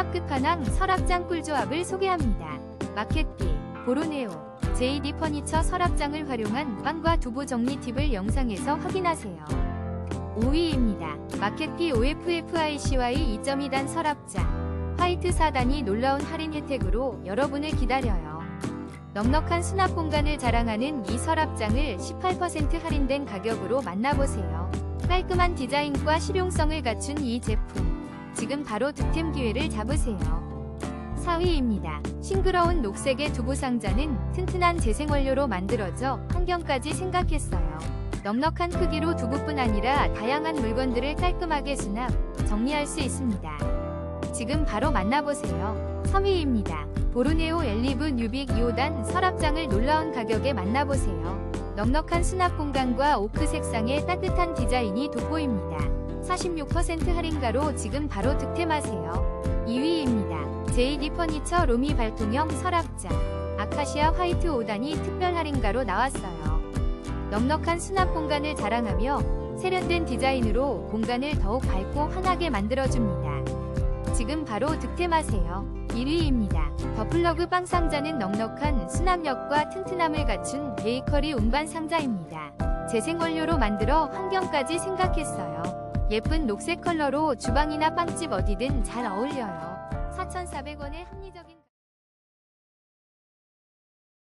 수납 끝판왕 서랍장 꿀조합을 소개합니다. 마켓비, 보로네오, JD 퍼니처 서랍장을 활용한 빵과 두부 정리 팁을 영상에서 확인하세요. 5위입니다. 마켓비 OFFICY 2.2단 서랍장. 화이트 4단이 놀라운 할인 혜택으로 여러분을 기다려요. 넉넉한 수납 공간을 자랑하는 이 서랍장을 18% 할인된 가격으로 만나보세요. 깔끔한 디자인과 실용성을 갖춘 이 제품. 지금 바로 득템 기회를 잡으세요. 4위입니다. 싱그러운 녹색의 두부 상자는 튼튼한 재생원료로 만들어져 환경까지 생각했어요. 넉넉한 크기로 두부뿐 아니라 다양한 물건들을 깔끔하게 수납, 정리할 수 있습니다. 지금 바로 만나보세요. 3위입니다. 보르네오 엘리브 뉴빅 2호단 서랍장을 놀라운 가격에 만나보세요. 넉넉한 수납 공간과 오크 색상의 따뜻한 디자인이 돋보입니다. 46% 할인가로 지금 바로 득템하세요. 2위입니다. JD 퍼니처 로미 발통형 서랍장. 아카시아 화이트 5단이 특별 할인가로 나왔어요. 넉넉한 수납 공간을 자랑하며 세련된 디자인으로 공간을 더욱 밝고 환하게 만들어줍니다. 지금 바로 득템하세요. 1위입니다. 더플러그 빵 상자는 넉넉한 수납력과 튼튼함을 갖춘 베이커리 운반 상자입니다. 재생원료로 만들어 환경까지 생각했어요. 예쁜 녹색 컬러로 주방이나 빵집 어디든 잘 어울려요. 4,400원의 합리적인